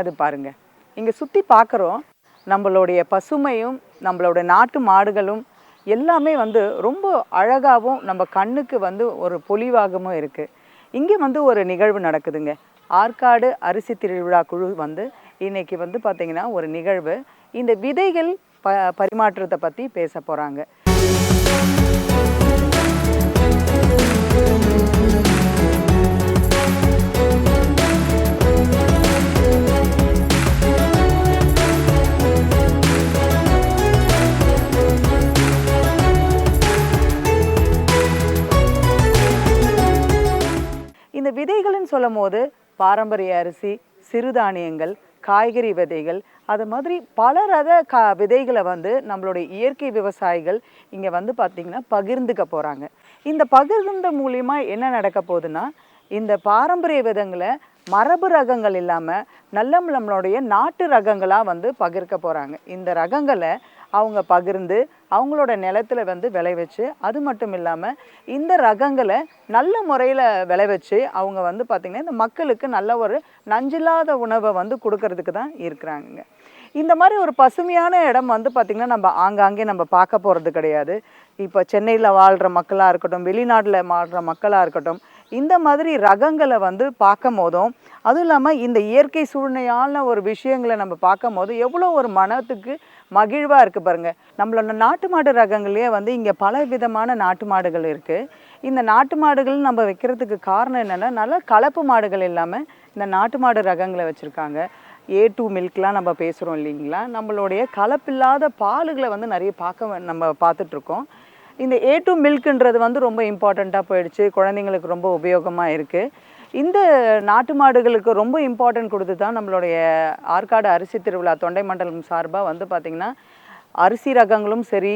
ஆனது பாருங்க. இங்கே சுற்றி பார்க்குறோம் நம்மளுடைய பசுமையும் நம்மளோட நாட்டு மாடுகளும் எல்லாமே வந்து ரொம்ப அழகாகவும் நம்ம கண்ணுக்கு வந்து ஒரு பொலிவாகவும் இருக்குது இங்கே வந்து ஒரு நிகழ்வு நடக்குதுங்க. ஆற்காடு அரிசி திருவிழா குழு வந்து இன்றைக்கி வந்து பார்த்திங்கன்னா ஒரு நிகழ்வு. இந்த விதைகள் ப பரிமாற்றத்தை பற்றி பேச போகிறாங்க இந்த விதைகள்னு சொல்லும் போது பாரம்பரிய அரிசி சிறுதானியங்கள் காய்கறி விதைகள் அது மாதிரி பல ரத கா விதைகளை வந்து நம்மளுடைய இயற்கை விவசாயிகள் இங்கே வந்து பார்த்திங்கன்னா பகிர்ந்துக்க போகிறாங்க இந்த பகிர்ந்த மூலிமா என்ன நடக்க போகுதுன்னா இந்த பாரம்பரிய விதங்களை மரபு ரகங்கள் இல்லாமல் நல்ல நம்மளுடைய நாட்டு ரகங்களாக வந்து பகிர்க்க போகிறாங்க இந்த ரகங்களை அவங்க பகிர்ந்து அவங்களோட நிலத்துல வந்து விளைவிச்சு அது மட்டும் இல்லாமல் இந்த ரகங்களை நல்ல முறையில் விளைவிச்சு அவங்க வந்து பார்த்திங்கன்னா இந்த மக்களுக்கு நல்ல ஒரு நஞ்சில்லாத உணவை வந்து கொடுக்கறதுக்கு தான் இருக்கிறாங்க. இந்த மாதிரி ஒரு பசுமையான இடம் வந்து பார்த்திங்கன்னா நம்ம ஆங்காங்கே நம்ம பார்க்க போகிறது கிடையாது. இப்போ சென்னையில் வாழ்கிற மக்களாக இருக்கட்டும் வெளிநாட்டில் வாழ்கிற மக்களாக இருக்கட்டும் இந்த மாதிரி ரகங்களை வந்து பார்க்கும் போதும் அதுவும் இல்லாமல் இந்த இயற்கை சூழ்நிலையான ஒரு விஷயங்களை நம்ம பார்க்கும் போது எவ்வளோ ஒரு மனத்துக்கு மகிழ்வாக இருக்குது பாருங்கள் நம்மளோட நாட்டு மாடு ரகங்கள்லேயே வந்து இங்கே பல விதமான நாட்டு மாடுகள் இருக்குது இந்த நாட்டு மாடுகள் நம்ம வைக்கிறதுக்கு காரணம் என்னென்னா நல்ல கலப்பு மாடுகள் இல்லாமல் இந்த நாட்டு மாடு ரகங்களை வச்சுருக்காங்க. ஏ டூ மில்க்லாம் நம்ம பேசுகிறோம் இல்லைங்களா? நம்மளுடைய கலப்பில்லாத பாலுகளை வந்து நிறைய பார்க்க நம்ம பார்த்துட்ருக்கோம். இந்த ஏ டூ மில்க்குன்றது வந்து ரொம்ப இம்பார்ட்டண்ட்டாக போயிடுச்சு. குழந்தைங்களுக்கு ரொம்ப உபயோகமாக இருக்குது இந்த நாட்டு மாடுகளுக்கு ரொம்ப இம்பார்ட்டன்ட் கொடுத்து தான் நம்மளுடைய ஆற்காடு அரிசி திருவிழா தொண்டை மண்டலம் சார்பாக வந்து பார்த்திங்கன்னா அரிசி ரகங்களும் சரி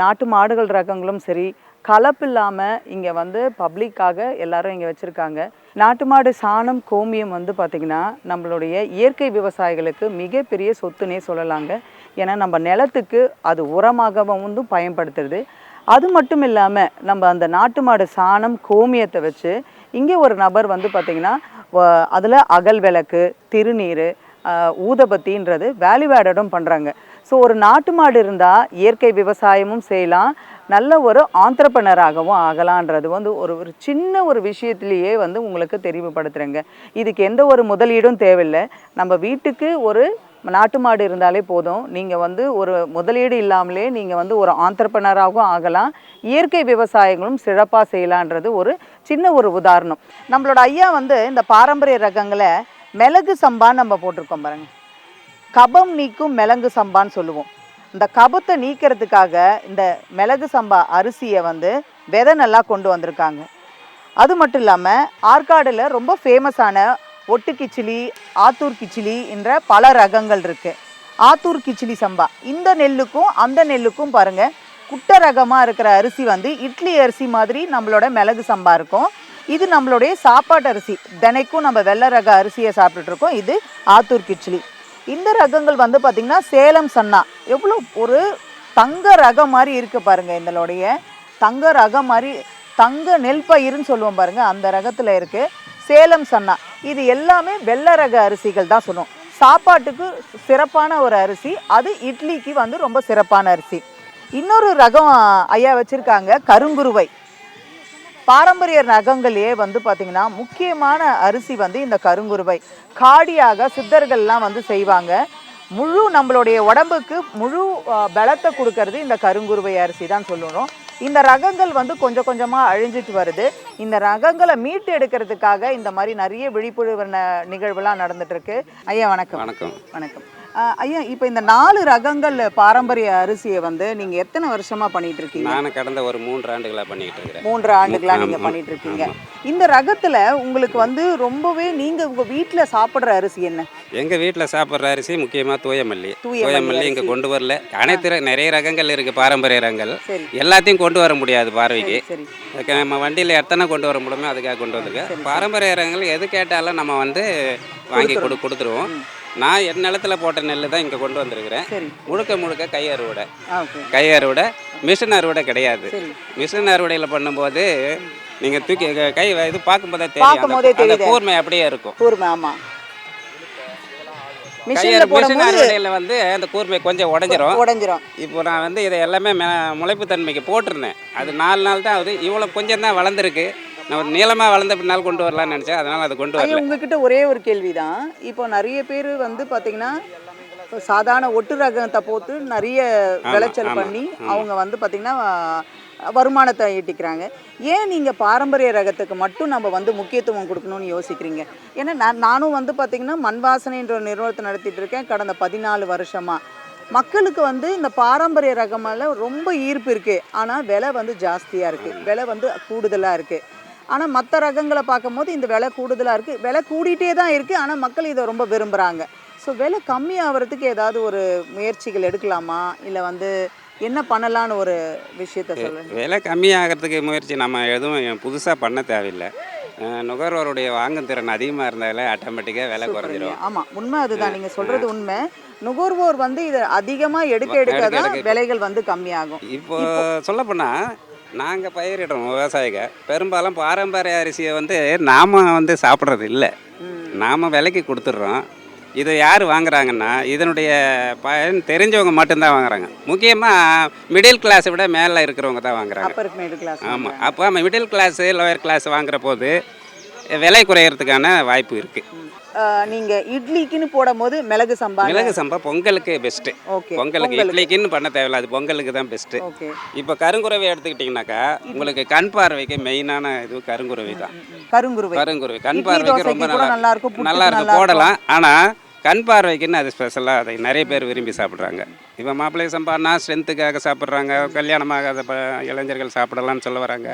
நாட்டு மாடுகள் ரகங்களும் சரி கலப்பில்லாமல் இங்கே வந்து பப்ளிக்காக எல்லாரும் இங்கே வச்சுருக்காங்க. நாட்டு மாடு சாணம் கோமியம் வந்து பார்த்திங்கன்னா நம்மளுடைய இயற்கை விவசாயிகளுக்கு மிகப்பெரிய சொத்துனே சொல்லலாங்க. ஏன்னா நம்ம நிலத்துக்கு அது உரமாகவும் வந்து பயன்படுத்துறது அது மட்டும் இல்லாமல் நம்ம அந்த நாட்டு மாடு சாணம் கோமியத்தை வச்சு இங்கே ஒரு நபர் வந்து பார்த்திங்கன்னா அதில் அகல் விளக்கு திருநீர் ஊதபத்தின்றது வேல்யூ ஆடடும் பண்ணுறாங்க ஸோ ஒரு நாட்டு மாடு இருந்தால் இயற்கை விவசாயமும் செய்யலாம். நல்ல ஒரு ஆண்டர்பனராகவும் ஆகலான்றது வந்து ஒரு ஒரு சின்ன ஒரு விஷயத்திலேயே வந்து உங்களுக்கு தெரிவுபடுத்துகிறேங்க இதுக்கு எந்த ஒரு முதலீடும் தேவையில்லை. நம்ம வீட்டுக்கு ஒரு நாட்டு மாடு இருந்தாலே போதும். நீங்கள் வந்து ஒரு முதலீடு இல்லாமலே நீங்கள் வந்து ஒரு ஆண்டர்பனராகவும் ஆகலாம். இயற்கை விவசாயங்களும் சிறப்பாக செய்யலான்றது ஒரு சின்ன ஒரு உதாரணம். நம்மளோட ஐயா வந்து இந்த பாரம்பரிய ரகங்களை மிளகு சம்பான்னு நம்ம போட்டிருக்கோம் பாருங்க. கபம் நீக்கும் மிளகு சம்பான்னு சொல்லுவோம். இந்த கபத்தை நீக்கிறதுக்காக இந்த மிளகு சம்பா அரிசியை வந்து விதை நல்லா கொண்டு வந்திருக்காங்க. அது மட்டும் இல்லாமல் ஆற்காடில் ரொம்ப ஃபேமஸான ஒட்டு கிச்சிலி ஆத்தூர் கிச்சிலி என்ற பல ரகங்கள் இருக்குது ஆத்தூர் கிச்சிலி சம்பா. இந்த நெல்லுக்கும் அந்த நெல்லுக்கும் பாருங்கள் குட்டை ரகமாக இருக்கிற அரிசி வந்து இட்லி அரிசி மாதிரி நம்மளோட மிளகு சம்பா இருக்கும். இது நம்மளுடைய சாப்பாட்டு அரிசி. தினைக்கும் நம்ம வெள்ளை ரக அரிசியை சாப்பிட்டுட்டு இது ஆத்தூர் கிச்சிலி. இந்த ரகங்கள் வந்து பார்த்திங்கன்னா சேலம் சன்னா. எவ்வளோ ஒரு தங்க ரகம் மாதிரி இருக்குது பாருங்கள் இதனுடைய தங்க ரகம் மாதிரி தங்க நெல் பயிர்னு சொல்லுவோம் பாருங்கள் அந்த ரகத்தில் இருக்குது சேலம் சன்னா. இது எல்லாமே வெள்ளை ரக அரிசிகள் தான் சொன்னோம் சாப்பாட்டுக்கு சிறப்பான ஒரு அரிசி. அது இட்லிக்கு வந்து ரொம்ப சிறப்பான அரிசி. இன்னொரு ரகம் ஐயா வச்சுருக்காங்க கருங்குருவை பாரம்பரிய ரகங்களே வந்து பார்த்திங்கன்னா முக்கியமான அரிசி வந்து இந்த கருங்குருவை காடியாக சித்தர்கள்லாம் வந்து செய்வாங்க. முழு நம்மளுடைய உடம்புக்கு முழு பலத்தை கொடுக்கறது இந்த கருங்குருவை அரிசி தான் சொல்லணும் இந்த ரகங்கள் வந்து கொஞ்சம் கொஞ்சமாக அழிஞ்சிட்டு வருது. இந்த ரகங்களை மீட்டு எடுக்கிறதுக்காக இந்த மாதிரி நிறைய விழிப்புணர்வு நிகழ்வுலாம் நடந்துட்டு இருக்கு. ஐயா வணக்கம். வணக்கம். வணக்கம். ஐயா இப்போ இந்த நாலு ரகங்கள் பாரம்பரிய அரிசியை வந்து நீங்கள் எத்தனை வருஷமா பண்ணிட்டு இருக்கீங்க நானும் கடந்த ஒரு மூன்று ஆண்டுகளாக பண்ணிக்கிட்டு இருக்கிறேன் மூன்று ஆண்டுகளா நீங்க ஆமா, பண்ணிட்டு இருக்கீங்க. இந்த ரகத்துல உங்களுக்கு வந்து ரொம்பவே நீங்க உங்க வீட்ல சாப்பிடுற அரிசி என்ன? எங்கள் வீட்டில் சாப்பிட்ற அரிசி முக்கியமாக தூயமல்லி. தூய தூயமல்லி இங்கே கொண்டு வரல. அனைத்து நிறைய ரகங்கள் இருக்குது பாரம்பரிய ரகங்கள். எல்லாத்தையும் கொண்டு வர முடியாது பார்வைக்கு. நம்ம வண்டியில் எத்தனை கொண்டு வர முடியுமோ அதுக்காக கொண்டு வந்திருக்கேன். பாரம்பரிய ரகங்கள் எது கேட்டாலும் நம்ம வந்து வாங்கி கொடு கொடுத்துருவோம். நான் என் நிலத்துல போட்ட நெல் தான் இங்கே கொண்டு வந்திருக்கிறேன். முழுக்க முழுக்க கை அறுவடை. கை அறுவடை. மிஷின் அறுவடை கிடையாது. மிஷின் அறுவடையில் பண்ணும்போது நீங்கள் தூக்கி க- இது பார்க்கும்போதே தெரியும். கூர்மை அப்படியே இருக்கும். கூர்மை ஆமா. மிஷின்ல மிஷின் போடும்போது வந்து அந்த கூர்மை கொஞ்சம் உடஞ்சிரும். உடைஞ்சிரும். இப்போ நான் வந்து இதை எல்லாமே முளைப்பு தன்மைக்கு போட்டிருந்தேன். அது நாலு நாள் தான் ஆகுது. இவ்வளோ கொஞ்சம் தான் வளர்ந்துருக்கு. நான் நீளமாக வளர்ந்த பின்னால் கொண்டு வரலாம்னு நினச்சேன். அதனால் அது கொண்டு வரல. உங்ககிட்ட ஒரே ஒரு கேள்விதான். இப்போ நிறைய பேர் வந்து பாத்தீங்கன்னா இப்போ சாதாரண ஒட்டு ரகத்தை போட்டு நிறைய விளைச்சல் பண்ணி. அவங்க வந்து பாத்தீங்கன்னா அஹ், வருமானத்தை ஈட்டிக்கிறாங்க. ஏன் நீங்கள் பாரம்பரிய ரகத்துக்கு மட்டும் நம்ம வந்து முக்கியத்துவம் கொடுக்கணும்னு யோசிக்கிறீங்க? ஏன்னா நான் நானும் வந்து பார்த்திங்கன்னா மண் வாசனைன்ற ஒரு நிறுவனத்தை நடத்திட்டு இருக்கேன் கடந்த பதினாலு வருஷமாக மக்களுக்கு வந்து இந்த பாரம்பரிய ரகமெல்லாம் ரொம்ப ஈர்ப்பு இருக்குது ஆனால் விலை வந்து ஜாஸ்தியாக இருக்குது விலை வந்து கூடுதலாக இருக்குது ஆனால் மற்ற ரகங்களை பார்க்கும்போது இந்த விலை கூடுதலாக இருக்குது விலை கூடிட்டே தான் இருக்குது ஆனால் மக்கள் இதை ரொம்ப விரும்புகிறாங்க ஸோ விலை கம்மியாகிறதுக்கு ஏதாவது ஒரு முயற்சிகள் எடுக்கலாமா? இல்லை வந்து என்ன பண்ணலான்னு ஒரு விஷயத்த சொல்லுங்க. விலை கம்மியாகிறதுக்கு முயற்சி நம்ம எதுவும் புதுசாக பண்ண தேவையில்லை. நுகர்வோருடைய வாங்கும் திறன் அதிகமாக இருந்தாலே ஆட்டோமேட்டிக்காக விலை குறைஞ்சிரும். ஆமா உண்மை அதுதான். நீங்க சொல்றது உண்மை. நுகர்வோர் வந்து இதை அதிகமா எடுக்க எடுக்க தான். விலைகள் வந்து கம்மியாகும். இப்போ சொல்லப்போனால் நாங்கள் பயிரிடுறோம் விவசாயிக. பெரும்பாலும் பாரம்பரிய அரிசியை வந்து நாம் வந்து சாப்பிட்றது இல்லை. நாம் விலைக்கு கொடுத்துட்றோம். இதை யார் வாங்குறாங்கன்னா இதனுடைய பயன் தெரிஞ்சவங்க மட்டும்தான் வாங்குறாங்க. முக்கியமாக மிடில் கிளாஸை விட மேலே இருக்கிறவங்க தான் வாங்குறாங்க. ஆமாம் அப்போ நம்ம மிடில் கிளாஸு லோயர் கிளாஸ் வாங்குற போது விலை குறையறதுக்கான வாய்ப்பு இருக்குது நீங்க இட்லிக்குன்னு போடும்போது மிளகு சம்பா மிளகு சம்பா பொங்கலுக்கு பெஸ்ட்டு பொங்கலுக்கு இட்லிக்குன்னு பண்ண தேவையில்ல அது பொங்கலுக்கு தான் பெஸ்ட்டு இப்போ கருங்குறவை எடுத்துக்கிட்டிங்கனாக்கா உங்களுக்கு கண் பார்வைக்கு மெயினான இது கருங்குறவை தான். கருங்குருவை. கருங்குருவை. கண் பார்வைக்கு ரொம்ப நல்லா நல்லா இருக்கும், நல்லா இருக்கும் போடலாம். ஆனால் கண் பார்வைக்குன்னு அது ஸ்பெஷலாக அதை நிறைய பேர் விரும்பி சாப்பிட்றாங்க. இப்போ மாப்பிள்ளை சம்பானா ஸ்ட்ரென்த்துக்காக சாப்பிட்றாங்க கல்யாணமாகாத ப இளைஞர்கள் சாப்பிடலாம்னு சொல்ல வராங்க.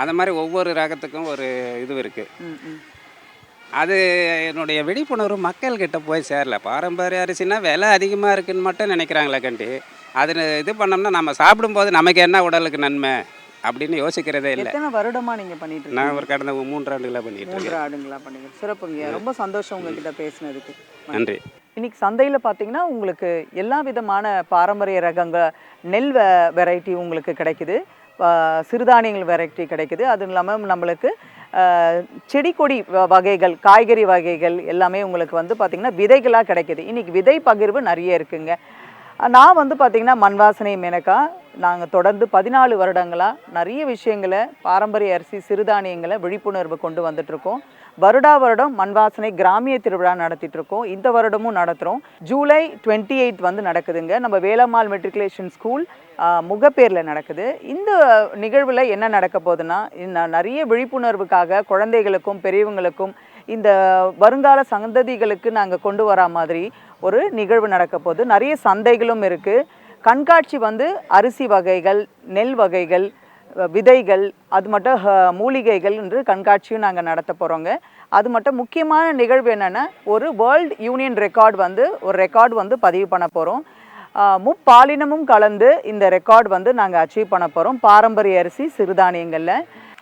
அந்த மாதிரி ஒவ்வொரு ரகத்துக்கும் ஒரு இது இருக்குது. அது என்னுடைய விழிப்புணர்வு மக்கள்கிட்ட போய் சேரல. பாரம்பரிய அரிசினா விலை அதிகமாக இருக்குன்னு மட்டும் நினைக்கிறாங்களே கண்டி. அது இது பண்ணோம்னா நம்ம சாப்பிடும்போது நமக்கு என்ன உடலுக்கு நன்மை? அப்படின்னு யோசிக்கிறதே இல்லை. எத்தனை வருடமா நீங்க பண்ணிட்டு நான் ஒரு கடந்த மூன்றாண்டுகளாக பண்ணிட்டு மூன்று ஆடுங்களா பண்ணீங்க சிறப்புங்க. ரொம்ப சந்தோஷம் உங்ககிட்ட பேசினதுக்கு. நன்றி. இன்னைக்கு சந்தையில் பார்த்தீங்கன்னா உங்களுக்கு எல்லா விதமான பாரம்பரிய ரகங்கள் நெல் வெரைட்டி உங்களுக்கு கிடைக்குது. சிறுதானியங்கள் வெரைட்டி கிடைக்குது. அதுவும் இல்லாமல் நம்மளுக்கு செடி கொடி வகைகள் காய்கறி வகைகள் எல்லாமே உங்களுக்கு வந்து பார்த்திங்கன்னா விதைகளாக கிடைக்குது. இன்னைக்கு விதை பகிர்வு நிறைய இருக்குங்க. நான் வந்து பார்த்திங்கன்னா மண்வாசனை மேனக்கா நாங்கள் தொடர்ந்து பதினாலு வருடங்களாக நிறைய விஷயங்களை பாரம்பரிய அரிசி சிறுதானியங்களை விழிப்புணர்வு கொண்டு வந்துட்ருக்கோம் வருடா வருடம் மண்வாசனை கிராமிய திருவிழா நடத்திட்டு இருக்கோம் இந்த வருடமும் நடத்துகிறோம் ஜூலை டுவெண்ட்டி எயிட் வந்து நடக்குதுங்க. நம்ம வேலம்மாள் மெட்ரிகுலேஷன் ஸ்கூல் முகப்பேரில் நடக்குது. இந்த நிகழ்வில் என்ன நடக்க போகுதுன்னா நிறைய விழிப்புணர்வுக்காக குழந்தைகளுக்கும் பெரியவங்களுக்கும் இந்த வருங்கால சந்ததிகளுக்கு நாங்கள் கொண்டு வரா மாதிரி ஒரு நிகழ்வு நடக்க போகுது. நிறைய சந்தைகளும் இருக்குது கண்காட்சி வந்து அரிசி வகைகள் நெல் வகைகள் விதைகள் அது மட்டும் ஹ- மூலிகைகள் என்று கண்காட்சியும் நாங்கள் நடத்த போகிறோங்க அது மட்டும் முக்கியமான நிகழ்வு என்னென்னா ஒரு வேர்ல்ட் யூனியன் ரெக்கார்ட் வந்து ஒரு ரெக்கார்ட் வந்து பதிவு பண்ண போகிறோம் முப்பாலினமும் கலந்து இந்த ரெக்கார்ட் வந்து நாங்கள் அச்சீவ் பண்ண போகிறோம் பாரம்பரிய அரிசி சிறுதானியங்களில்.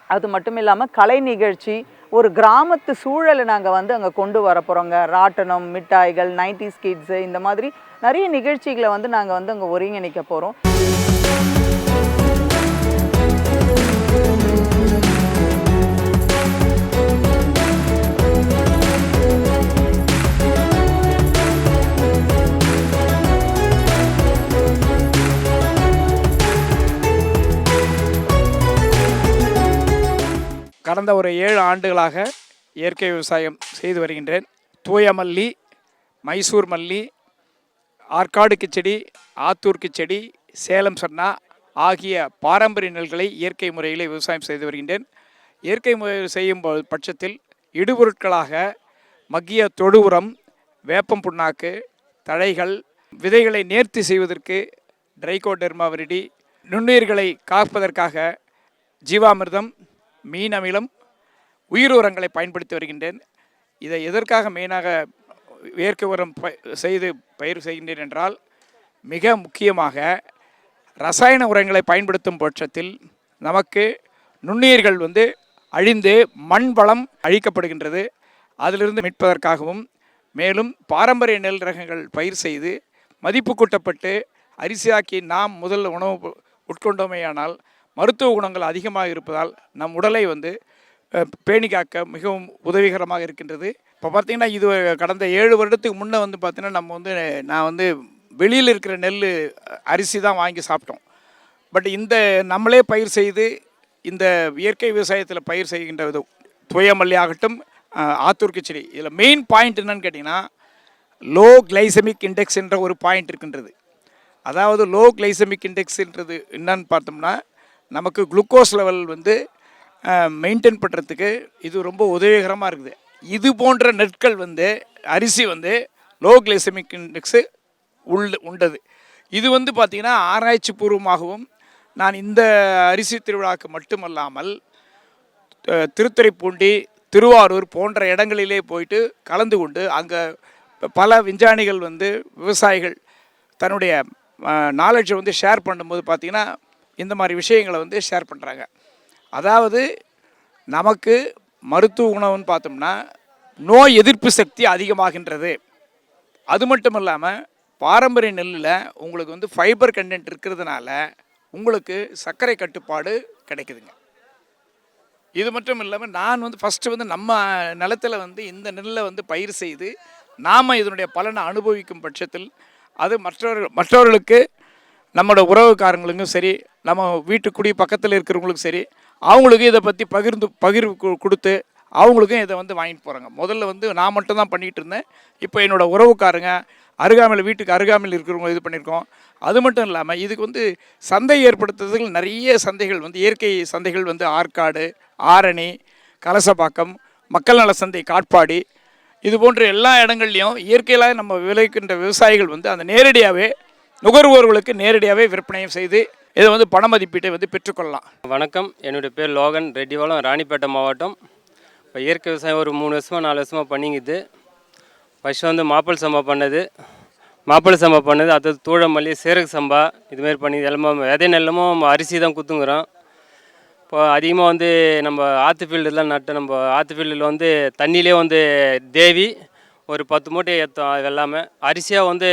அது மட்டும் இல்லாமல் கலை நிகழ்ச்சி ஒரு கிராமத்து சூழலை நாங்கள் வந்து அங்கே கொண்டு வர போகிறோங்க ராட்டனம் மிட்டாய்கள் நைன்டி கிட்ஸு இந்த மாதிரி நிறைய நிகழ்ச்சிகளை வந்து நாங்கள் வந்து அங்கே ஒருங்கிணைக்க போகிறோம் கடந்த ஒரு ஏழு ஆண்டுகளாக இயற்கை விவசாயம் செய்து வருகின்றேன். தூய மல்லி மைசூர் மல்லி ஆற்காடு கிச்சடி ஆத்தூர் கிச்சடி சேலம் சன்னா ஆகிய பாரம்பரிய நெல்களை இயற்கை முறையில் விவசாயம் செய்து வருகின்றேன். இயற்கை முறையில் செய்யும் பட்சத்தில் இடுபொருட்களாக மக்கிய தொழு உரம் வேப்பம் புண்ணாக்கு தழைகள் விதைகளை நேர்த்தி செய்வதற்கு டிரைகோடெர்மாவிரிடி நுண்ணுயிர்களை காப்பதற்காக ஜீவாமிர்தம் மீன் அமிலம் உயிர் உரங்களை பயன்படுத்தி வருகின்றேன். இதை எதற்காக மெயினாக இயற்கை உரம் செய்து பயிர் செய்கின்றேன் என்றால் மிக முக்கியமாக ரசாயன உரங்களை பயன்படுத்தும் பட்சத்தில் நமக்கு நுண்ணுயிர்கள் வந்து அழிந்து மண் வளம் அழிக்கப்படுகின்றது. அதிலிருந்து மீட்பதற்காகவும் மேலும் பாரம்பரிய நெல் ரகங்கள் பயிர் செய்து மதிப்பு கூட்டப்பட்டு அரிசியாக்கி நாம் முதல் உணவு உட்கொண்டோமேயானால் மருத்துவ குணங்கள் அதிகமாக இருப்பதால் நம் உடலை வந்து பேணி காக்க மிகவும் உதவிகரமாக இருக்கின்றது. இப்போ பார்த்தீங்கன்னா இது கடந்த ஏழு வருடத்துக்கு முன்னே வந்து பார்த்திங்கன்னா நம்ம வந்து நான் வந்து வெளியில் இருக்கிற நெல் அரிசி தான் வாங்கி சாப்பிட்டோம். பட் இந்த நம்மளே பயிர் செய்து இந்த இயற்கை விவசாயத்தில் பயிர் செய்கின்ற இது துயமல்லி ஆகட்டும் ஆத்தூர் கிச்சடி இதில் மெயின் பாயிண்ட் என்னன்னு கேட்டிங்கன்னா லோ கிளைசமிக் இண்டெக்ஸ் என்ற ஒரு பாயிண்ட் இருக்கின்றது. அதாவது லோ கிளைசமிக் இண்டெக்ஸ்ன்றது என்னன்னு பார்த்தோம்னா நமக்கு குளுக்கோஸ் லெவல் வந்து மெயின்டைன் பண்ணுறதுக்கு இது ரொம்ப உதவிகரமாக இருக்குது. இது போன்ற நெற்கள் வந்து அரிசி வந்து லோ கிளைசமிக் இண்டெக்ஸு உள்ள உண்டது. இது வந்து பார்த்திங்கன்னா ஆராய்ச்சி பூர்வமாகவும் நான் இந்த அரிசி திருவிழாவுக்கு மட்டுமல்லாமல் திருத்துறைப்பூண்டி திருவாரூர் போன்ற இடங்களிலே போயிட்டு கலந்து கொண்டு அங்கே பல விஞ்ஞானிகள் வந்து விவசாயிகள் தன்னுடைய நாலேஜை வந்து ஷேர் பண்ணும்போது பார்த்திங்கன்னா இந்த மாதிரி விஷயங்களை வந்து ஷேர் பண்ணுறாங்க அதாவது நமக்கு மருத்துவ உணவுன்னு பார்த்தோம்னா நோய் எதிர்ப்பு சக்தி அதிகமாகின்றது. அது மட்டும் இல்லாமல் பாரம்பரிய நெல்லில் உங்களுக்கு வந்து ஃபைபர் கண்டென்ட் இருக்கிறதுனால உங்களுக்கு சர்க்கரை கட்டுப்பாடு கிடைக்குதுங்க. இது மட்டும் இல்லாமல் நான் வந்து ஃபஸ்ட்டு வந்து நம்ம நிலத்தில் வந்து இந்த நெல்லை வந்து பயிர் செய்து நாம் இதனுடைய பலனை அனுபவிக்கும் பட்சத்தில் அது மற்றவர்கள் மற்றவர்களுக்கு நம்மளோட உறவுக்காரங்களுக்கும் சரி நம்ம வீட்டுக்குடி பக்கத்தில் இருக்கிறவங்களுக்கும் சரி அவங்களுக்கும் இதை பற்றி பகிர்ந்து பகிர்வு கொடுத்து அவங்களுக்கும் இதை வந்து வாங்கிட்டு போகிறாங்க முதல்ல வந்து நான் மட்டும் தான் பண்ணிகிட்டு இருந்தேன். இப்போ என்னோடய உறவுக்காரங்க அருகாமையில் வீட்டுக்கு அருகாமையில் இருக்கிறவங்க இது பண்ணியிருக்கோம். அது மட்டும் இல்லாமல் இதுக்கு வந்து சந்தை ஏற்படுத்துறதுக்கு நிறைய சந்தைகள் வந்து இயற்கை சந்தைகள் வந்து ஆற்காடு ஆரணி கலசப்பாக்கம் மக்கள் நல சந்தை காட்பாடி இது போன்ற எல்லா இடங்கள்லையும் இயற்கையிலாக நம்ம விளைவிக்கின்ற விவசாயிகள் வந்து அந்த நேரடியாகவே நுகர்வோர்களுக்கு நேரடியாகவே விற்பனையும் செய்து இதை வந்து பண மதிப்பீட்டை வந்து பெற்றுக்கொள்ளலாம். வணக்கம். என்னுடைய பேர் லோகன் ரெட்டிவாலம் ராணிப்பேட்டை மாவட்டம். இப்போ இயற்கை விவசாயம் ஒரு மூணு வருஷமாக நாலு வருஷமாக பண்ணிங்குது ஃபஸ்ட்டு வந்து மாப்பிள் சம்பா பண்ணது. மாப்பிள்ளை சம்பா பண்ணது அடுத்தது தூழமல்லி சேரக சம்பா இதுமாரி பண்ணி எல்லாமே விதை நெல்லமும் அரிசி தான் குத்துங்கிறோம். இப்போ அதிகமாக வந்து நம்ம ஆற்று ஃபீல்டுலாம் நட்டு நம்ம ஆற்று ஃபீல்டில் வந்து தண்ணியிலே வந்து தேவி ஒரு பத்து மூட்டை ஏற்றோம் அது எல்லாமே அரிசியாக வந்து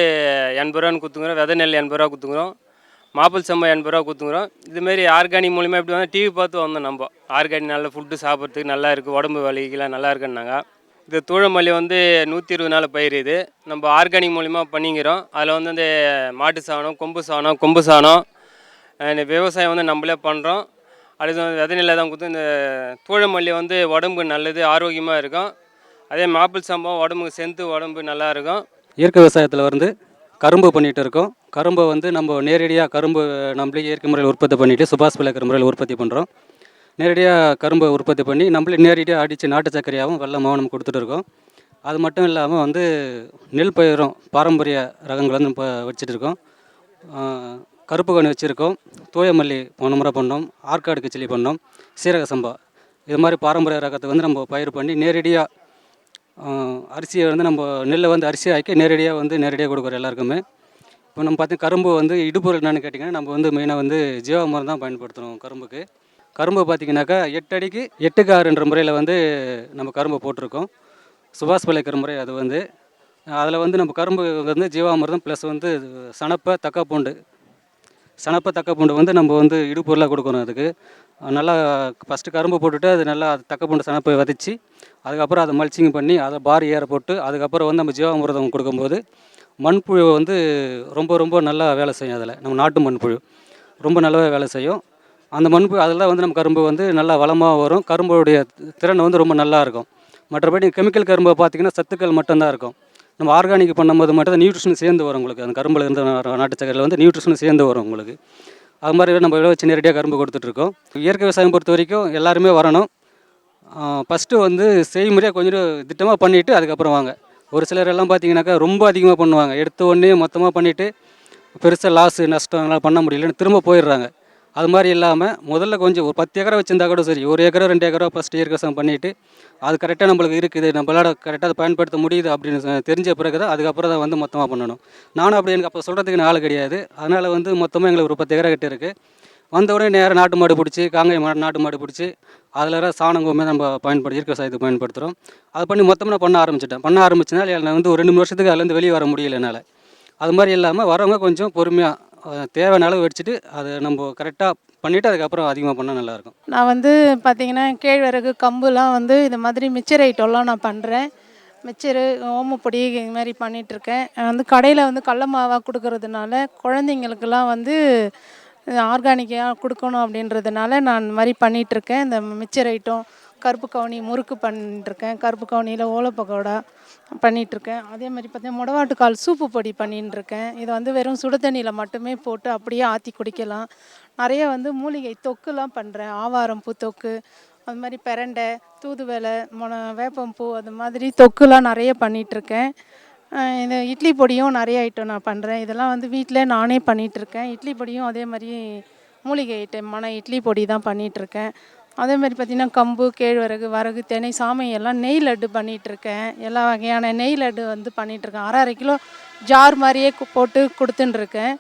எண்பது ரூபான்னு குத்துங்கிறோம் விதை நெல் எண்பது ரூபா கொடுத்துக்குறோம் மாப்பிள் சம்பா எண்பது ரூபா குத்துங்கிறோம் இதுமாரி ஆர்கானிக் மூலிமா எப்படி வந்து டிவி பார்த்து வந்தோம் நம்ம. ஆர்கானிக் நல்ல ஃபுட்டு சாப்பிட்றதுக்கு நல்லா இருக்குது உடம்பு வலிக்கெல்லாம் நல்லா இருக்குன்னாங்க. இது தூழமல்லி வந்து நூற்றி இருபது நாள் பயிர் இது. நம்ம ஆர்கானிக் மூலிமா பண்ணிக்கிறோம். அதில் வந்து இந்த மாட்டு சாணம் கொம்பு சாணம் கொம்பு சாணம் இந்த விவசாயம் வந்து நம்மளே பண்ணுறோம் அடுத்து வந்து விதை நெல்லை தான் கொடுத்து இந்த தூழமல்லி வந்து உடம்புக்கு நல்லது ஆரோக்கியமாக இருக்கும். அதே மாப்பிள் சம்பவம் உடம்புக்கு செந்து உடம்பு நல்லா இருக்கும். இயற்கை விவசாயத்தில் வந்து கரும்பு பண்ணிகிட்டு இருக்கோம். கரும்பை வந்து நம்ம நேரடியாக கரும்பு நம்மளே இயற்கை முறையில் உற்பத்தி பண்ணிவிட்டு சுபாஷ் பிள்ளைக்கிற முறையில் உற்பத்தி பண்ணுறோம் நேரடியாக கரும்பை உற்பத்தி பண்ணி நம்மளே நேரடியாக அடித்து நாட்டு சர்க்கரையாகவும் வெள்ளமாகவும் நம்ம கொடுத்துட்டு இருக்கோம். அது மட்டும் இல்லாமல் வந்து நெல் பயிரும் பாரம்பரிய ரகங்கள் வந்து இப்போ வச்சுட்டு இருக்கோம். கருப்பு கனி வச்சுருக்கோம். தூயமல்லி போன முறை பண்ணோம். ஆற்காடு கிச்சிலி பண்ணோம். சீரக சம்பா. இது மாதிரி பாரம்பரிய ரகத்தை வந்து நம்ம பயிர் பண்ணி நேரடியாக அரிசியை வந்து நம்ம நெல்லை வந்து அரிசி ஆக்கி நேரடியாக வந்து நேரடியாக கொடுக்குறோம் எல்லாருக்குமே. இப்போ நம்ம பார்த்தீங்கன்னா கரும்பு வந்து இடுப்பொருள் என்னென்னு கேட்டிங்கன்னா நம்ம வந்து மெயினாக வந்து ஜீவாமரம் தான் பயன்படுத்துகிறோம் கரும்புக்கு. கரும்பு பார்த்திங்கனாக்கா எட்டு அடிக்கு எட்டுக்கு ஆறுன்ற முறையில் வந்து நம்ம கரும்பு போட்டிருக்கோம். சுபாஷ் பிள்ளைக்கிற முறை அது வந்து. அதில் வந்து நம்ம கரும்பு வந்து ஜீவாமிர்தம் ப்ளஸ் வந்து சணப்பை தக்காப்பூண்டு சணப்பை தக்காப்பூண்டு வந்து நம்ம வந்து இடுப்பொருளாக கொடுக்கணும் அதுக்கு. நல்லா ஃபஸ்ட்டு கரும்பு போட்டுட்டு அது நல்லா தக்காப்பூண்டு சணப்பை விதைச்சி அதுக்கப்புறம் அதை மல்ச்சிங் பண்ணி அதை பார் ஏற போட்டு அதுக்கப்புறம் வந்து நம்ம ஜீவாமிர்தம் கொடுக்கும்போது மண்புழு வந்து ரொம்ப ரொம்ப நல்லா வேலை செய்யும் அதில். நம்ம நாட்டு மண்புழு ரொம்ப நல்லாவே வேலை செய்யும். அந்த மண்புழு அதில் வந்து நம்ம கரும்பு வந்து நல்லா வளமாக வரும். கரும்புடைய திறன் வந்து ரொம்ப நல்லா இருக்கும். மற்றபடி கெமிக்கல் கரும்பை பார்த்திங்கன்னா சத்துக்கள் மட்டும்தான் இருக்கும். நம்ம ஆர்கானிக் பண்ணும்போது மட்டும் தான் நியூட்ரிஷன் சேர்ந்து வரும் உங்களுக்கு. அந்த கரும்பில் இருந்து வர நாட்டு சக்கரையில் வந்து நியூட்ரிஷன் சேர்ந்து வரும் உங்களுக்கு. அது மாதிரி நம்ம விளைவிச்சு நேரடியாக கரும்பு கொடுத்துட்ருக்கோம் இயற்கை விவசாயம் பொறுத்த வரைக்கும் எல்லாருமே வரணும். ஃபஸ்ட்டு வந்து செய்முறையாக கொஞ்சம் திட்டமாக பண்ணிவிட்டு அதுக்கப்புறம் வாங்க. ஒரு சிலர் எல்லாம் பார்த்தீங்கன்னாக்கா ரொம்ப அதிகமாக பண்ணுவாங்க. எடுத்த உடனே மொத்தமாக பண்ணிவிட்டு பெருசாக லாஸு நஷ்டம் எல்லாம் பண்ண முடியலன்னு திரும்ப போயிடுறாங்க. அது மாதிரி இல்லாமல் முதல்ல கொஞ்சம் ஒரு பத்து ஏக்கரை வச்சிருந்தா கூட சரி ஒரு ஏக்கரோ ரெண்டு ஏக்கரோ ஃபஸ்ட்டு இயற்கசம் பண்ணிவிட்டு அது கரெக்டாக நம்மளுக்கு இருக்குது நம்மளால் கரெக்டாக அதை பயன்படுத்த முடியுது அப்படின்னு தெரிஞ்ச பிறகு தான் அதுக்கப்புறம் தான் வந்து மொத்தமாக பண்ணணும். நானும் அப்படி எனக்கு அப்போ சொல்கிறதுக்கு நான் ஆள் கிடையாது. அதனால் வந்து மொத்தமாக எங்களுக்கு ஒரு பத்து ஏக்கரை கிட்ட இருக்குது வந்தவுடனே நேராக நாட்டு மாடு பிடிச்சி காங்கை மாடு நாட்டு மாடு பிடிச்சி அதில் வர சாணம் கோமே நம்ம பயன்படுத்தி இயற்கை விவசாயத்துக்கு பயன்படுத்துகிறோம் அதை பண்ணி மொத்தமாக நான் பண்ண ஆரம்பிச்சிட்டேன். பண்ண ஆரம்பிச்சதுனால நான் வந்து ஒரு ரெண்டு மூணு வருஷத்துக்கு அதுலேருந்து வெளியே வர முடியல என்னால். அது மாதிரி இல்லாமல் வரவங்க கொஞ்சம் பொறுமையாக தேவையான அளவு வெடிச்சிட்டு அதை நம்ம கரெக்டாக பண்ணிவிட்டு அதுக்கப்புறம் அதிகமாக பண்ணால் நல்லாயிருக்கும். நான் வந்து பார்த்தீங்கன்னா கேழ்வரகு கம்புலாம் வந்து இது மாதிரி மிச்சர் ஐட்டம்லாம் நான் பண்ணுறேன் மிச்சரு ஓமப்பொடி இது மாதிரி பண்ணிகிட்ருக்கேன் வந்து கடையில் வந்து கடல மாவாக கொடுக்கறதுனால குழந்தைங்களுக்கெல்லாம் வந்து ஆர்கானிக்காக கொடுக்கணும் அப்படின்றதுனால நான் இந்த மாதிரி பண்ணிகிட்ருக்கேன் இந்த மிச்சர் ஐட்டம் கருப்பு கவுனி முறுக்கு பண்ணிட்டுருக்கேன். கருப்பு கவுனியில் ஓலை பக்கோடா பண்ணிகிட்ருக்கேன் அதே மாதிரி பார்த்தீங்கன்னா முடவாட்டுக்கால் சூப்பு பொடி பண்ணின்னு இருக்கேன் இதை வந்து வெறும் சுடு தண்ணியில் மட்டுமே போட்டு அப்படியே ஆற்றி குடிக்கலாம். நிறைய வந்து மூலிகை தொக்குலாம் பண்ணுறேன் ஆவாரம் பூ தொக்கு அது மாதிரி பெரண்டை தூதுவளை மொன வேப்பம்பூ அது மாதிரி தொக்குலாம் நிறைய பண்ணிகிட்ருக்கேன் இது இட்லி பொடியும் நிறைய ஐட்டம் நான் பண்ணுறேன் இதெல்லாம் வந்து வீட்டில் நானே பண்ணிகிட்ருக்கேன் இட்லி பொடியும் அதே மாதிரி மூலிகை ஐட்டமான இட்லி பொடி தான் பண்ணிகிட்ருக்கேன் அதே மாதிரி பார்த்திங்கன்னா கம்பு கேழ்வரகு வரகு தினை சாமை எல்லாம் நெய் லட்டு பண்ணிகிட்ருக்கேன் எல்லா வகையான நெய் லட்டு வந்து பண்ணிகிட்ருக்கேன் அரை அரை கிலோ ஜார் மாதிரியே போட்டு கொடுத்துட்டுருக்கேன்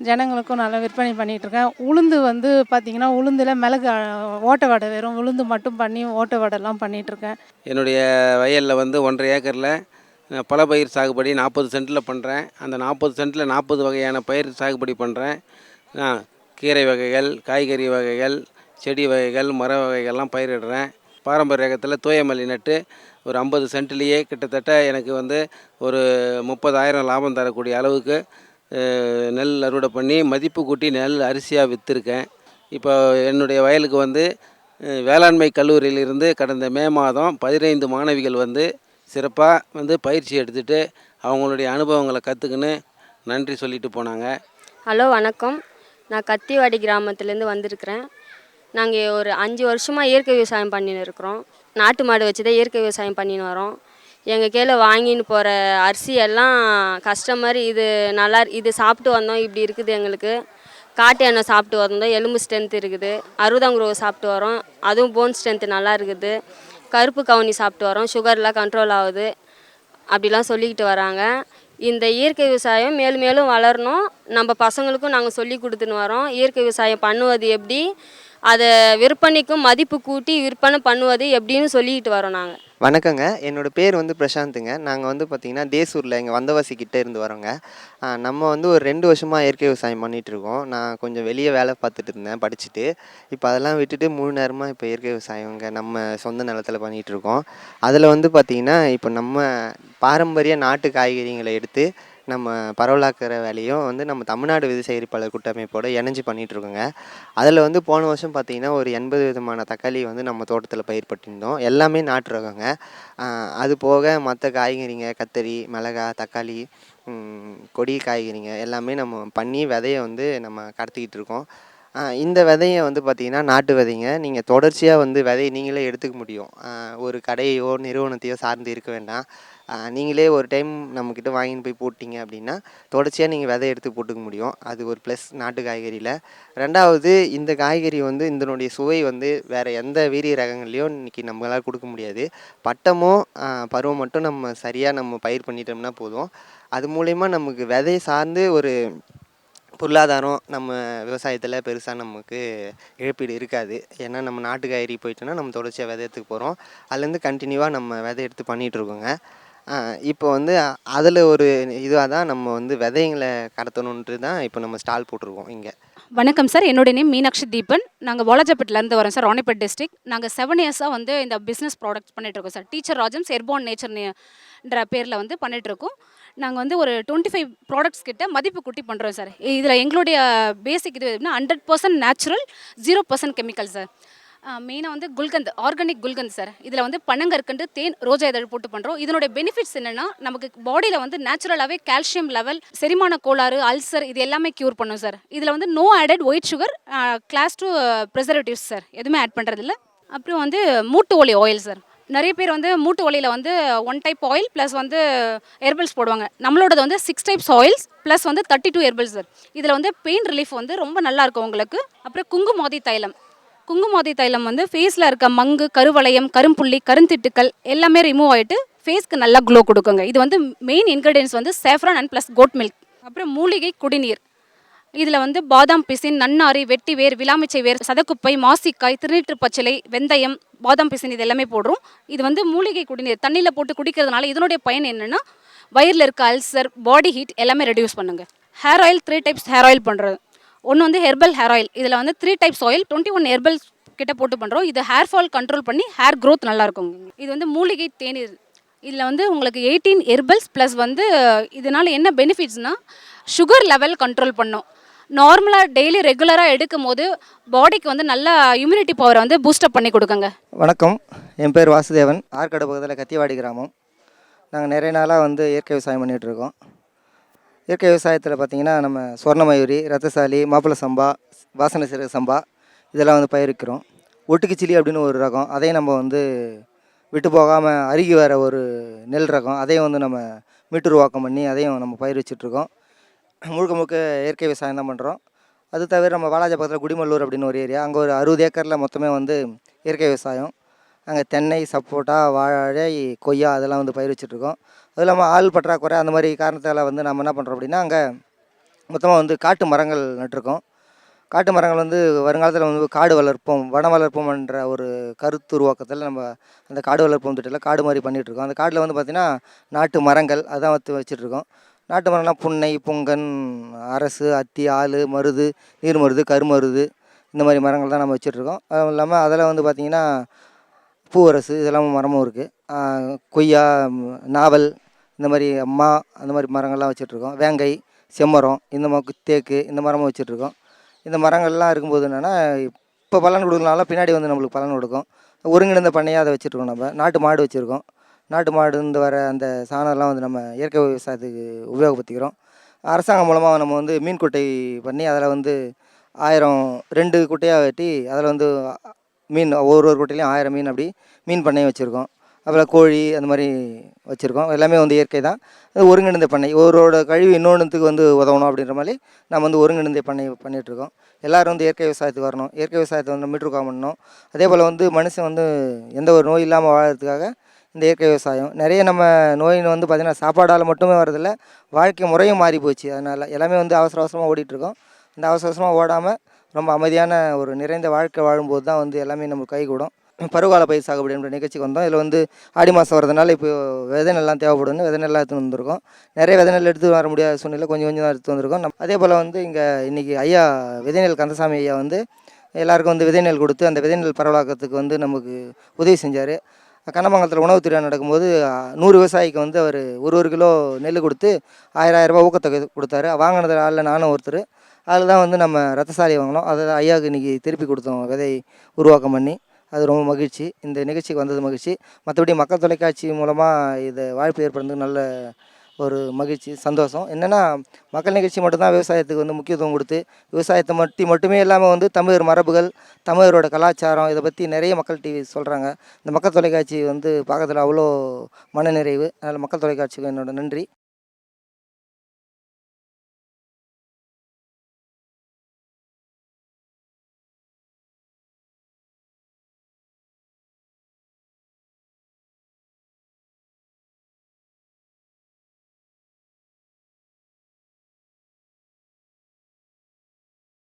ஜனங்களுக்கும் நல்லா விற்பனை பண்ணிகிட்ருக்கேன் உளுந்து வந்து பார்த்திங்கன்னா உளுந்தில் மிளகு ஓட்ட ஓட்டை வடை வெறும் உளுந்து மட்டும் பண்ணி ஓட்டை வடைலாம் பண்ணிகிட்ருக்கேன் என்னுடைய வயலில் வந்து ஒன்றரை ஏக்கரில் பல பயிர் சாகுபடி நாற்பது சென்ட்டில் பண்ணுறேன் அந்த நாற்பது சென்ட்டில் நாற்பது வகையான பயிர் சாகுபடி பண்ணுறேன் கீரை வகைகள் காய்கறி வகைகள் செடி வகைகள் மர வகைகள்லாம் பயிரிடுறேன். பாரம்பரியத்தில் தூயமல்லி நட்டு ஒரு ஐம்பது சென்ட்லேயே கிட்டத்தட்ட எனக்கு வந்து ஒரு முப்பதாயிரம் லாபம் தரக்கூடிய அளவுக்கு நெல் அறுவடை பண்ணி மதிப்பு கூட்டி நெல் அரிசியாக விற்றுருக்கேன் இப்போ என்னுடைய வயலுக்கு வந்து வேளாண்மை கல்லூரியிலிருந்து கடந்த மே மாதம் பதினைந்து மாணவிகள் வந்து சிறப்பாக வந்து பயிற்சி எடுத்துகிட்டு அவங்களுடைய அனுபவங்களை கற்றுக்கின்னு நன்றி சொல்லிட்டு போனாங்க. ஹலோ வணக்கம். நான் கத்திவாடி கிராமத்துலேருந்து வந்திருக்கிறேன். நாங்கள் ஒரு அஞ்சு வருஷமாக இயற்கை விவசாயம் பண்ணின்னு இருக்கிறோம். நாட்டு மாடு வச்சு தான் இயற்கை விவசாயம் பண்ணின்னு வரோம். எங்கள் கீழே வாங்கின்னு போகிற அரிசி எல்லாம் கஸ்டமர் இது நல்லா இது சாப்பிட்டு வந்தோம் இப்படி இருக்குது எங்களுக்கு. காட்டு எண்ணெய் சாப்பிட்டு வந்தோம் எலும்பு ஸ்ட்ரென்த் இருக்குது. அறுபதாங்குருவை சாப்பிட்டு வரோம் அதுவும் போன் ஸ்ட்ரென்த்து நல்லா இருக்குது. கருப்பு கவுனி சாப்பிட்டு வரோம் சுகர்லாம் கண்ட்ரோல் ஆகுது. அப்படிலாம் சொல்லிக்கிட்டு வராங்க. இந்த இயற்கை விவசாயம் மேலும் மேலும் வளரணும். நம்ம பசங்களுக்கும் நாங்கள் சொல்லி கொடுத்துன்னு வரோம். இயற்கை விவசாயம் பண்ணுவது எப்படி? அதை விற்பனைக்கும் மதிப்பு கூட்டி விற்பனை பண்ணுவது எப்படின்னு சொல்லிக்கிட்டு வரோம் நாங்கள் வணக்கங்க. என்னோட பேர் வந்து பிரசாந்துங்க. நாங்கள் வந்து பார்த்திங்கன்னா தேசூரில் இங்கே வந்தவாசி கிட்டே இருந்து வரோங்க. நம்ம வந்து ஒரு ரெண்டு வருஷமாக இயற்கை விவசாயம் பண்ணிகிட்ருக்கோம் நான் கொஞ்சம் வெளியே வேலை பார்த்துட்டு இருந்தேன் படிச்சுட்டு. இப்போ அதெல்லாம் விட்டுட்டு மூணு நேரமாக இப்போ இயற்கை விவசாயங்க நம்ம சொந்த நிலத்தில் பண்ணிகிட்டு இருக்கோம். அதில் வந்து பார்த்திங்கன்னா இப்போ நம்ம பாரம்பரிய நாட்டு காய்கறிகளை எடுத்து நம்ம பரவலாக்குற வேலையும் வந்து நம்ம தமிழ்நாடு விதை சேகரிப்பாளர் கூட்டமைப்போடு இணைஞ்சு பண்ணிகிட்ருக்கோங்க அதில் வந்து போன வருஷம் பார்த்தீங்கன்னா ஒரு எண்பது விதமான தக்காளி வந்து நம்ம தோட்டத்தில் பயிர்பட்டிருந்தோம் எல்லாமே நாட்டு ரகங்க. அது போக மற்ற காய்கறிங்க கத்தரி மிளகா தக்காளி கொடி காய்கறிங்க எல்லாமே நம்ம பண்ணி விதைய வந்து நம்ம கடத்திக்கிட்டு இருக்கோம். இந்த விதைய வந்து பார்த்திங்கன்னா நாட்டு விதைங்க. நீங்கள் தொடர்ச்சியாக வந்து விதையை நீங்களே எடுத்துக்க முடியும். ஒரு கடையோ நிறுவனத்தையோ சார்ந்து இருக்க வேண்டாம். நீங்களே ஒரு டைம் நம்மக்கிட்ட வாங்கின்னு போய் போட்டிங்க அப்படின்னா தொடர்ச்சியாக நீங்கள் விதை எடுத்து போட்டுக்க முடியும். அது ஒரு ப்ளஸ் நாட்டு காய்கறியில். ரெண்டாவது இந்த காய்கறி வந்து இதனுடைய சுவை வந்து வேறு எந்த வீரிய ரகங்கள்லையும் இன்றைக்கி நம்மளால் கொடுக்க முடியாது. பட்டமோ பருவம் மட்டும் நம்ம சரியாக நம்ம பயிர் பண்ணிட்டோம்னா போதும். அது மூலயமா நமக்கு விதையை சார்ந்து ஒரு பொருளாதாரம் நம்ம விவசாயத்தில் பெருசாக நமக்கு இழப்பீடு இருக்காது. ஏன்னா நம்ம நாட்டு காய்கறி போயிட்டோன்னா நம்ம தொடர்ச்சியாக விதை எடுத்துக்க போகிறோம் அதுலேருந்து கண்டினியூவாக நம்ம விதை எடுத்து பண்ணிகிட்ருக்கோங்க இப்போ வந்து அதில் ஒரு இதுவாக தான் நம்ம வந்து விதைங்களை கடத்தணுன்ட்டு தான் இப்போ நம்ம ஸ்டால் போட்டிருக்கோம் இங்கே. வணக்கம் சார். என்னுடைய நேம் மீனாட்சி தீபன். நாங்கள் வாலாஜாப்பேட்டிலேருந்து வரோம் சார் ராணிப்பேட் டிஸ்ட்ரிக் நாங்கள் செவன் இயர்ஸாக வந்து இந்த பிஸ்னஸ் ப்ராடக்ட்ஸ் பண்ணிகிட்ருக்கோம் சார். டீச்சர் ராஜம்ஸ் எர்பான் நேச்சர்ன்ற பேரில் வந்து பண்ணிகிட்ருக்கோம் நாங்கள் வந்து ஒரு டுவெண்ட்டி ஃபைவ் ப்ராடக்ட்ஸ் கிட்ட மதிப்பு கூட்டி பண்ணுறோம் சார் இதில் எங்களுடைய பேசிக் இது எப்படின்னா hundred percent natural zero percent chemical sir மெயினாக வந்து குல்கந்த் ஆர்கானிக் குல்கந்த் சார் இதில் வந்து பனங்கற்கண்டு தேன் ரோஜா இதழ் போட்டு பண்ணுறோம் இதனுடைய பெனிஃபிட்ஸ் என்னென்னா நமக்கு பாடியில் வந்து நேச்சுரலாகவே கால்சியம் லெவல் செரிமான கோளாறு அல்சர் இது எல்லாமே க்யூர் பண்ணும் சார் இதில் வந்து no added white sugar class two preservatives sir எதுவுமே ஆட் பண்ணுறதில்ல அப்புறம் வந்து மூட்டு ஒலி ஆயில் சார் நிறைய பேர் வந்து மூட்டு ஒலியில் வந்து ஒன் டைப் ஆயில் ப்ளஸ் வந்து ஹெர்பல்ஸ் போடுவாங்க. நம்மளோடது வந்து சிக்ஸ் டைப்ஸ் ஆயில்ஸ் ப்ளஸ் வந்து தேர்ட்டி டூ ஹெர்பல்ஸ் சார் இதில் வந்து பெயின் ரிலீஃப் வந்து ரொம்ப நல்லா இருக்கும் உங்களுக்கு. அப்புறம் குங்குமாதி தைலம். குங்குமாதி தைலம் வந்து ஃபேஸில் இருக்க மங்கு கருவளையம் கரும்புள்ளி கருந்திட்டுக்கள் எல்லாமே ரிமூவ் ஆகிட்டு ஃபேஸ்க்கு நல்லா க்ளோ கொடுக்குங்க. இது வந்து மெயின் இன்க்ரீடியன்ஸ் வந்து saffron and plus goat milk அப்புறம் மூலிகை குடிநீர். இதில் வந்து பாதாம் பிசின் நன்னாரி வெட்டி வேர் விலாமிச்சை வேர் சதக்குப்பை மாசிக்காய் திருநீற்று பச்சிலை வெந்தயம் பாதாம் பிசின் இது எல்லாமே போடுறோம். இது வந்து மூலிகை குடிநீர். தண்ணியில் போட்டு குடிக்கிறதுனால இதனுடைய பயன் என்னென்னா வயிறில் இருக்க அல்சர் பாடி ஹீட் எல்லாமே ரெடியூஸ் பண்ணுங்கள் hair oil three types hair oil பண்ணுறது ஒன்று வந்து ஹெர்பல் ஹேர் ஆயில். இதில் வந்து three types oil twenty one herbal கிட்ட போட்டு பண்ணுறோம் இது ஹேர் ஃபால் கண்ட்ரோல் பண்ணி ஹேர் க்ரோத் நல்லா இருக்கும். இது வந்து மூலிகை தேநீர். இதில் வந்து உங்களுக்கு எயிட்டீன் ஹெர்பல்ஸ் ப்ளஸ் வந்து இதனால் என்ன பெனிஃபிட்ஸ்னால் சுகர் லெவல் கண்ட்ரோல் பண்ணும். நார்மலாக டெய்லி ரெகுலராக எடுக்கும் போது பாடிக்கு வந்து நல்ல இம்யூனிட்டி பவரை வந்து பூஸ்டப் பண்ணி கொடுக்குங்க. வணக்கம். என் பேர் வாசுதேவன். ஆற்காடு பக்கத்தில் கத்திவாடி கிராமம். நாங்கள் நிறைய நாளாக வந்து இயற்கை விவசாயம் பண்ணிகிட்ருக்கோம் இயற்கை விவசாயத்தில் பார்த்திங்கன்னா நம்ம சொர்ணமயூரி ரத்தசாலி மாப்பிள சம்பா வாசனை சிறு சம்பா இதெல்லாம் வந்து பயிரிக்கிறோம். ஒட்டுக்குச்சிலி அப்படின்னு ஒரு ரகம். அதையும் நம்ம வந்து விட்டு போகாமல் அருகி வர ஒரு நெல் ரகம். அதையும் வந்து நம்ம மீட்டுருவாக்கம் பண்ணி அதையும் நம்ம பயிர் வச்சிட்ருக்கோம் முழுக்க முழுக்க இயற்கை விவசாயம் தான் பண்ணுறோம் அது தவிர நம்ம வாலாஜா பக்கத்தில் குடிமல்லூர் அப்படின்னு ஒரு ஏரியா. அங்கே ஒரு அறுபது ஏக்கரில் மொத்தமே வந்து இயற்கை விவசாயம். அங்கே தென்னை சப்போட்டா வாழை கொய்யா அதெல்லாம் வந்து பயிர் வச்சுட்ருக்கோம் அதுவும் இல்லாமல் ஆள் பற்றாக்குறை அந்த மாதிரி காரணத்தால் வந்து நம்ம என்ன பண்ணுறோம் அப்படின்னா அங்கே மொத்தமாக வந்து காட்டு மரங்கள் நட்டிருக்கோம். காட்டு மரங்கள் வந்து வருங்காலத்தில் வந்து காடு வளர்ப்போம் வன வளர்ப்போம் என்ற ஒரு கருத்து உருவாக்கத்தில் நம்ம அந்த காடு வளர்ப்போம் திட்டத்தில் காடு மாதிரி பண்ணிகிட்ருக்கோம் அந்த காட்டில் வந்து பார்த்திங்கன்னா நாட்டு மரங்கள் அதான் வந்து வச்சுட்ருக்கோம் நாட்டு மரம்லாம் புன்னை புங்கன் அரசு அத்தி ஆள் மருது நீர்மருது கருமருது இந்த மாதிரி மரங்கள் தான் நம்ம வச்சிட்ருக்கோம். அதுவும் இல்லாமல் அதில் வந்து பார்த்திங்கன்னா பூவரசு இதெல்லாம் மரமும் இருக்குது கொய்யா நாவல் இந்த மாதிரி மா அந்த மாதிரி மரங்கள்லாம் வச்சிட்ருக்கோம். வேங்கை செம்மரம் இந்த மாதிரி தேக்கு இந்த மரமும் வச்சிட்ருக்கோம். இந்த மரங்கள்லாம் இருக்கும்போது என்னென்னா இப்போ பலன் கொடுக்கறனால பின்னாடி வந்து நம்மளுக்கு பலன் கொடுக்கும். ஒருங்கிணைந்த பண்ணையாக அதை வச்சுருக்கோம் நம்ம. நாட்டு மாடு வச்சுருக்கோம். நாட்டு மாடுலேருந்து வர அந்த சாணம்லாம் வந்து நம்ம இயற்கை விவசாயத்துக்கு உபயோகப்படுத்திக்கிறோம். அரசாங்கம் மூலமாக நம்ம வந்து மீன் குட்டை பண்ணி அதில் வந்து ஆயிரம் ரெண்டு குட்டையாக வெட்டி அதில் வந்து மீன் ஒரு ஒரு குட்டையிலையும் ஆயிரம் மீன் அப்படி மீன் பண்ணையும் வச்சுருக்கோம். அப்புறம் கோழி அந்த மாதிரி வச்சுருக்கோம். எல்லாமே வந்து இயற்கை தான். அது ஒருங்கிணைந்த பண்ணை. ஒருவரோட கழிவு இன்னொன்றுத்துக்கு வந்து உதவணும் அப்படின்ற மாதிரி நம்ம வந்து ஒருங்கிணைந்த பண்ணை பண்ணிகிட்ருக்கோம். எல்லோரும் வந்து இயற்கை விவசாயத்துக்கு வரணும். இயற்கை விவசாயத்தை வந்து மீட்டுருக்காம பண்ணணும். அதே போல் வந்து மனுஷன் வந்து எந்த ஒரு நோய் இல்லாமல் வாழறதுக்காக இந்த இயற்கை விவசாயம். நிறைய நம்ம நோய் வந்து பார்த்திங்கன்னா சாப்பாடால் மட்டுமே வரதில்ல வாழ்க்கை முறையும் மாறி போச்சு. அதனால் எல்லாமே வந்து அவசர அவசரமாக ஓடிட்டுருக்கோம். இந்த அவசர அவசரமாக ஓடாமல் ரொம்ப அமைதியான ஒரு நிறைந்த வாழ்க்கை வாழும்போது தான் வந்து எல்லாமே நமக்கு கைகூடும். பருவகால பயிர் சாகுபடி என்ற நிகழ்ச்சிக்கு வந்தோம். இதில் வந்து ஆடி மாதம் வரதுனால இப்போ விதை நெல்லாம் தேவைப்படும்னு விதை நெல்லாம் எடுத்து வந்திருக்கோம். நிறைய விதை நெல் எடுத்து வர முடியாத சூழ்நிலை கொஞ்சம் கொஞ்சம் தான் எடுத்து வந்திருக்கோம். நம் அதே போல் வந்து இங்கே இன்றைக்கி ஐயா விதைநெல் கந்தசாமி ஐயா வந்து எல்லாருக்கும் வந்து விதைநெல் கொடுத்து அந்த விதைநெல் பரவலாக்கத்துக்கு வந்து நமக்கு உதவி செஞ்சார். கண்ணமங்கலத்தில் உணவு திருவிழா நடக்கும்போது நூறு விவசாயிக்கு வந்து அவர் ஒரு ஒரு கிலோ நெல் கொடுத்து ஆயிரம் ஆயிரம் ரூபாய் ஊக்கத்தொகை கொடுத்தாரு. வாங்கினது ஆளில் நானும் ஒருத்தர். அதில் தான் வந்து நம்ம ரத்தசாலி வாங்கினோம். அதை ஐயாவுக்கு இன்றைக்கி திருப்பி கொடுத்தோம் விதை உருவாக்கம் பண்ணி. அது ரொம்ப மகிழ்ச்சி. இந்த நிகழ்ச்சிக்கு வந்தது மகிழ்ச்சி. மற்றபடி மக்கள் தொலைக்காட்சி மூலமாக இதை வாய்ப்பு ஏற்படுறதுக்கு நல்ல ஒரு மகிழ்ச்சி சந்தோஷம். என்னென்னா மக்கள் நிகழ்ச்சி மட்டும்தான் விவசாயத்துக்கு வந்து முக்கியத்துவம் கொடுத்து விவசாயத்தை மட்டி மட்டுமே இல்லாமல் வந்து தமிழர் மரபுகள் தமிழரோட கலாச்சாரம் இதை பற்றி நிறைய மக்கள் டிவி சொல்கிறாங்க இந்த மக்கள் தொலைக்காட்சி வந்து பார்க்கறதுல அவ்வளோ மனநிறைவு. அதனால் மக்கள் தொலைக்காட்சிக்கு என்னோடய நன்றி.